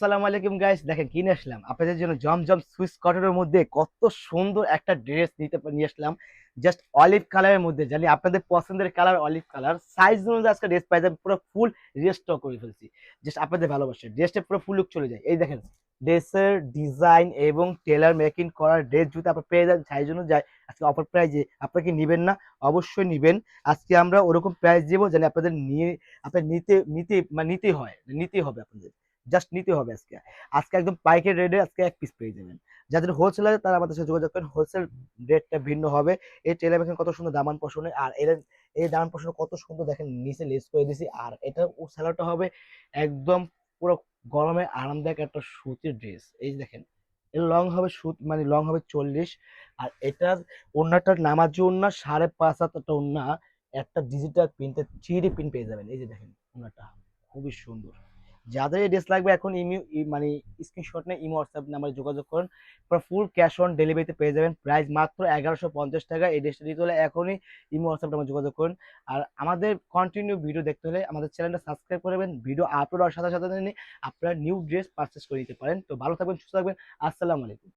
আসসালামু আলাইকুম গাইস দেখেন, কিনে আসলাম। আপনাদের জন্য জমজম সুইস কটনের মধ্যে কত সুন্দর একটা ড্রেস নিতে নিয়ে আসলাম। জাস্ট অলিভ কালারের মধ্যে। জানি আপনাদের পছন্দের কালার অলিভ কালার সাইজ অনুযায়ী আজকে ড্রেস পাই যাবেন পুরো ফুল রেস্টক করে ফেলছি। জাস্ট আপনাদের ভালোবাসে ড্রেসটা পুরো ফুল লুক চলে যায়। এই দেখেন ড্রেসের ডিজাইন এবং টেলার মেকিং করার ড্রেস যদি আপনার পেয়ে যান সাইজ অনুযায়ী আজকে অফার প্রাইজে আপনারা কি নেবেন না? অবশ্যই নেবেন। আজকে আমরা ওরকম প্রাইস দেবো জানি আপনাদের নিয়ে আপনার নিতে নিতে মানে নিতে হয় নিতে হবে আপনাদের। জাস্ট নিতে হবে আজকে। আজকে একদম পাইকের রেটে আজকে এক পিস পেয়ে যাবেন। যাদের হোলসেল আছে, তারা আমাদের সাথে যোগাযোগ করেন। হোলসেল রেটটা ভিন্ন হবে। এই টেলার মেশিন কত সুন্দর দামান পশনে আর এর এই দামান পশনে কত সুন্দর দেখেন, নিচে লেস করে দিয়েছি। আর এটা ও স্যালোটা হবে একদম পুরো গরমে আরামদায়ক একটা সুতির ড্রেস এই দেখেন, এর লং হবে সুত মানে লং হবে চল্লিশ। আর এটার ওড়নাটার নামাজি ওড়না, সাড়ে পাঁচ হাত একটা ওড়না। একটা ডিজিটাল প্রিন্টের থ্রি প্রিন্ট পেয়ে যাবেন। এই যে দেখেন, ওড়নাটা। খুবই সুন্দর। যাদের এই ড্রেস লাগবে এখন ইমি মানে স্ক্রিনশট নিয়ে ইমো হোয়াটসঅ্যাপ নাম্বারে যোগাযোগ করুন। পুরো ফুল ক্যাশ অন ডেলিভারিতে পেয়ে যাবেন। প্রাইস মাত্র এগারোশো পঞ্চাশ টাকা। এই ড্রেসটা নিতে হলে এখনই ইমো হোয়াটসঅ্যাপ নাম্বারে যোগাযোগ করুন। আর আমাদের কন্টিনিউ ভিডিও দেখতে হলে আমাদের চ্যানেলটা সাবস্ক্রাইব করবেন ভিডিও আপলোড হওয়ার সাথে সাথে আপনারা নিউ ড্রেস পারচেস করে নিতে পারেন। তো ভালো থাকবেন, সুস্থ থাকবেন। আসসালামু আলাইকুম।